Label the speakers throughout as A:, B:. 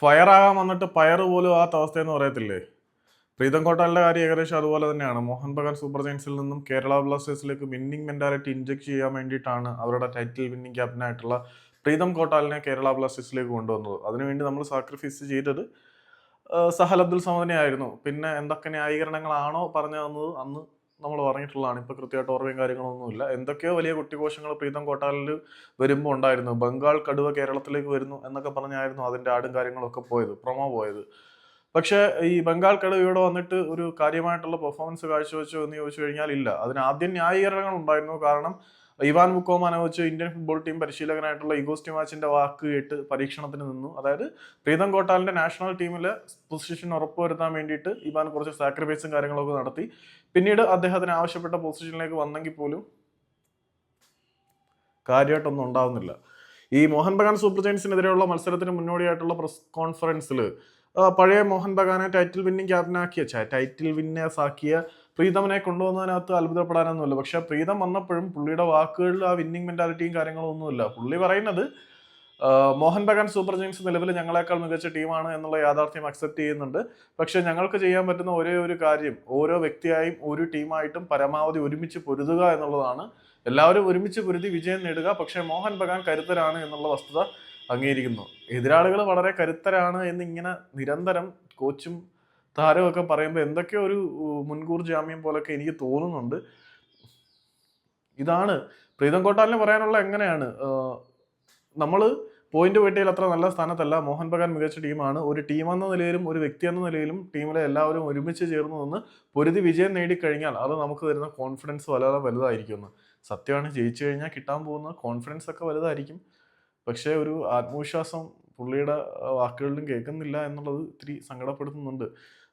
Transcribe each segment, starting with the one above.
A: Fire ആകാൻ വന്നിട്ട് പയർ പോലും ആ അവസ്ഥയെന്ന് പറയത്തില്ലേ? പ്രീതം കോട്ടാലിന്റെ കാര്യം ഏകദേശം അതുപോലെ തന്നെയാണ്. മോഹൻ ബഗാൻ സൂപ്പർ ജയൻസിൽ നിന്നും കേരള ബ്ലാസ്റ്റേഴ്സിലേക്ക് വിന്നിംഗ് മെന്റാലിറ്റി ഇഞ്ചക്ട് ചെയ്യാൻ വേണ്ടിയിട്ടാണ് അവരുടെ ടൈറ്റിൽ വിന്നിംഗ് ക്യാപ്റ്റനായിട്ടുള്ള പ്രീതം കോട്ടാലിനെ കേരള ബ്ലാസ്റ്റേഴ്സിലേക്ക് കൊണ്ടുവന്നത്. അതിനുവേണ്ടി നമ്മൾ സാക്രിഫൈസ് ചെയ്തത് സഹൽ അബ്ദുൽ സമദിനെ ആയിരുന്നു പിന്നെ എന്തൊക്കെ ന്യായീകരണങ്ങളാണോ പറഞ്ഞു തന്നത്? അന്ന് നമ്മൾ പറഞ്ഞിട്ടുള്ളതാണ്. ഇപ്പൊ കൃത്യമായിട്ട് ഓർമ്മയും കാര്യങ്ങളൊന്നുമില്ല. എന്തൊക്കെയോ വലിയ കുട്ടികോശങ്ങൾ പ്രീതം കോട്ടാലിൽ വരുമ്പോൾ ഉണ്ടായിരുന്നു. ബംഗാൾ കടുവ കേരളത്തിലേക്ക് വരുന്നു എന്നൊക്കെ പറഞ്ഞായിരുന്നു അതിന്റെ ആടും കാര്യങ്ങളൊക്കെ പോയത് പ്രൊമോ പോയത്. പക്ഷേ ഈ ബംഗാൾ കടവ് ഇവിടെ വന്നിട്ട് ഒരു കാര്യമായിട്ടുള്ള പെർഫോമൻസ് കാഴ്ചവെച്ചോ എന്ന് ചോദിച്ചു കഴിഞ്ഞാൽ ഇല്ല. അതിന് ആദ്യം ന്യായീകരണങ്ങൾ ഉണ്ടായിരുന്നു. കാരണം ഇവാൻ മുക്കോമാനെ വെച്ച് ഇന്ത്യൻ ഫുട്ബോൾ ടീം പരിശീലകനായിട്ടുള്ള ഇഗോസ്റ്റി മാച്ചിന്റെ വാക്ക് കേട്ട് പരീക്ഷണത്തിന് നിന്നു. അതായത് പ്രീതം കോട്ടാലിന്റെ നാഷണൽ ടീമിലെ പൊസിഷൻ ഉറപ്പുവരുത്താൻ വേണ്ടിയിട്ട് ഇവാൻ കുറച്ച് സാക്രിഫൈസും കാര്യങ്ങളൊക്കെ നടത്തി. പിന്നീട് അദ്ദേഹത്തിന് ആവശ്യപ്പെട്ട പൊസിഷനിലേക്ക് വന്നെങ്കിൽ പോലും കാര്യമായിട്ടൊന്നും ഉണ്ടാവുന്നില്ല. ഈ മോഹൻ ബഗാൻ സൂപ്പർ ജയൻസിനെതിരെയുള്ള മത്സരത്തിന് മുന്നോടിയായിട്ടുള്ള പ്രസ് കോൺഫറൻസിൽ പഴയ മോഹൻ ബഗാനെ ടൈറ്റിൽ വിന്നിങ് ക്യാപ്റ്റനാക്കിയ ഛെ, ടൈറ്റിൽ വിന്നേഴ്സ് ആക്കിയ പ്രീതമനെ കൊണ്ടുവന്നതിനകത്ത് അത്ഭുതപ്പെടാനൊന്നുമില്ല. പക്ഷെ പ്രീതം വന്നപ്പോഴും പുള്ളിയുടെ വാക്കുകളിൽ ആ വിന്നിങ് മെന്റാലിറ്റിയും കാര്യങ്ങളും ഒന്നുമില്ല. പുള്ളി പറയുന്നത് മോഹൻ ബഗാൻ സൂപ്പർ ജയൻസ് നിലവിൽ ഞങ്ങളെക്കാൾ മികച്ച ടീമാണ് എന്നുള്ള യാഥാർത്ഥ്യം അക്സെപ്റ്റ് ചെയ്യുന്നുണ്ട്. പക്ഷെ ഞങ്ങൾക്ക് ചെയ്യാൻ പറ്റുന്ന ഒരേ ഒരു കാര്യം ഓരോ വ്യക്തിയായും ഒരു ടീമായിട്ടും പരമാവധി ഒരുമിച്ച് പൊരുതുക എന്നുള്ളതാണ്. എല്ലാവരും ഒരുമിച്ച് പൊരുതി വിജയം നേടുക പക്ഷേ മോഹൻ ബഗാൻ കരുത്തരാണ് എന്നുള്ള വസ്തുത അംഗീകരിക്കുന്നു. എതിരാളികൾ വളരെ കരുത്തരാണ് എന്നിങ്ങനെ നിരന്തരം കോച്ചും താരമൊക്കെ പറയുമ്പോൾ എന്തൊക്കെയോ ഒരു മുൻകൂർ ജാമ്യം പോലൊക്കെ എനിക്ക് തോന്നുന്നുണ്ട്. ഇതാണ് പ്രീതം കോട്ടാലിന് പറയാനുള്ള എങ്ങനെയാണ്? നമ്മൾ പോയിന്റ് പട്ടികയിൽ അത്ര നല്ല സ്ഥാനത്തല്ല. മോഹൻ ബഗാൻ മികച്ച ടീമാണ്. ഒരു ടീം എന്ന നിലയിലും ഒരു വ്യക്തി എന്ന നിലയിലും ടീമിലെ എല്ലാവരും ഒരുമിച്ച് ചേർന്ന് നിന്ന് പൊരുതി വിജയം നേടിക്കഴിഞ്ഞാൽ അത് നമുക്ക് തരുന്ന കോൺഫിഡൻസ് വളരെ വലുതായിരിക്കുമെന്ന്. സത്യമാണ് ജയിച്ചു കഴിഞ്ഞാൽ കിട്ടാൻ പോകുന്ന കോൺഫിഡൻസ് ഒക്കെ വലുതായിരിക്കും. പക്ഷേ ഒരു ആത്മവിശ്വാസം പുള്ളിയുടെ വാക്കുകളിലും കേൾക്കുന്നില്ല എന്നുള്ളത് ഇത്തിരി സങ്കടപ്പെടുത്തുന്നുണ്ട്.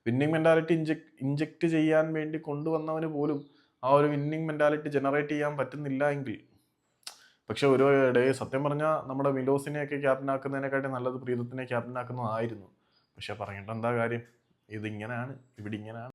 A: വിന്നിങ് മെന്റാലിറ്റി ഇഞ്ചെക്ട് ഇഞ്ചെക്ട് ചെയ്യാൻ വേണ്ടി കൊണ്ടുവന്നവന് പോലും ആ ഒരു വിന്നിങ് മെന്റാലിറ്റി ജനറേറ്റ് ചെയ്യാൻ പറ്റുന്നില്ല എങ്കിൽ. പക്ഷെ ഒരു ഡേ സത്യം പറഞ്ഞാൽ നമ്മുടെ വിൻഡോസിനെയൊക്കെ ക്യാപ്റ്റൻ ആക്കുന്നതിനെക്കാട്ടി നല്ലത് പ്രീതത്തിനെ ക്യാപ്റ്റൻ ആക്കുന്നതായിരുന്നു. പക്ഷെ പറഞ്ഞിട്ട് എന്താ കാര്യം? ഇതിങ്ങനെയാണ് ഇവിടെ ഇങ്ങനെയാണ്